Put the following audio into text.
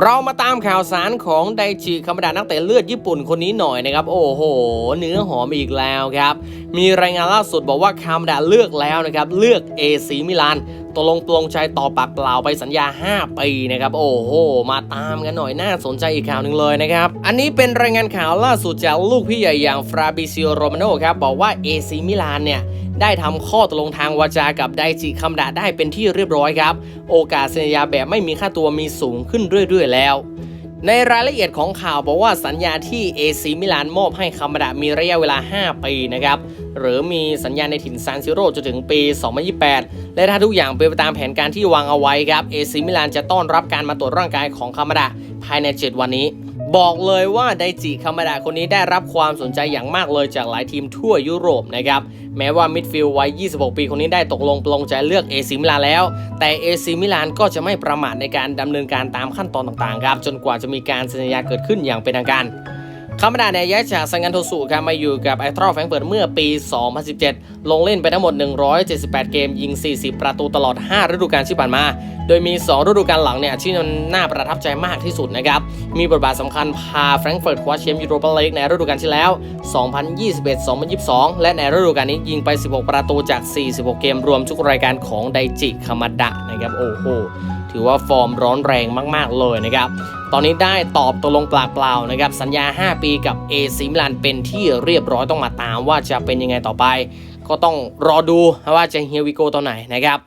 เรามาตามข่าวสารของไดจิคามดานักเตะเลือดญี่ปุ่นคนนี้หน่อยนะครับ โอ้โห เนื้อหอมอีกแล้วครับ มีรายงานล่าสุดบอกว่าคามดาเลือกแล้วนะครับ เลือกเอซีมิลาน ตกลงปลงใจต่อปากเปล่าไปสัญญา 5 ปีนะครับ โอ้โห มาตามกันหน่อยน่าสนใจอีกข่าวหนึ่งเลยนะครับ อันนี้เป็นรายงานข่าวล่าสุดจากลูกพี่ใหญ่อย่างฟราบิซิโอโรมาโนครับ บอกว่าเอซีมิลานเนี่ยได้ทำข้อตกลงทางวาจากับไดจิคำดาได้เป็นที่เรียบร้อยครับ โอกาสสัญญาแบบไม่มีค่าตัวมีสูงขึ้นเรื่อย ๆ แล้ว ในรายละเอียดของข่าวบอกว่าสัญญาที่ AC มิลานมอบให้คำดามีระยะเวลา 5 ปีนะครับ หรือมีสัญญาในถิ่นซานซิโร่จนถึงปี 2028 และถ้าทุกอย่างเป็นไปตามแผนการที่วางเอาไว้ครับ AC มิลานจะต้อนรับการมาตรวจร่างกายของคำดาภายใน 7 วันนี้บอกเลยว่าไดจิคามาดาคนนี้ได้รับความสนใจอย่างมากเลยจากหลายทีมทั่วยุโรปนะครับ แม้ว่ามิดฟิลด์วัย 26 ปีคนนี้ได้ตกลงปลงใจเลือกเอซิมิลานแล้ว แต่เอซิมิลานก็จะไม่ประมาทในการดำเนินการตามขั้นตอนต่างๆครับ จนกว่าจะมีการเซ็นสัญญาเกิดขึ้นอย่างเป็นทางการ คามาดาเนี่ยย้ายจากซังกันโทสุครับมาอยู่กับไอทรอแฟรงเฟิร์ตเมื่อปี 2017 ลงเล่นไปทั้งหมด 178 เกม ยิง 40 ประตูตลอด 5 ฤดูกาลที่ผ่านมา โดยมี 2 ฤดูกาลหลังเนี่ยที่มันน่าประทับใจมากที่สุดนะครับ มีบทบาทสำคัญพาแฟรงก์เฟิร์ตคว้าแชมป์ยูโรปาลีกในฤดูกาลที่แล้ว 2021-2022 และในฤดูกาลนี้ยิงไป 16 ประตูจาก 46 เกมรวมทุกรายการของไดจิคามาดะนะครับ โอ้โห ถือว่าฟอร์มร้อนแรงมาก ๆ เลยนะครับตอนนี้ได้ตอบตกลงปากเปล่านะครับสัญญา 5 ปีกับเอซิมิลานเป็นที่เรียบร้อยต้องมาตามว่าจะเป็นยังไงต่อไป ก็ต้องรอดูว่าจะเฮียวิโกตอนไหนนะครับ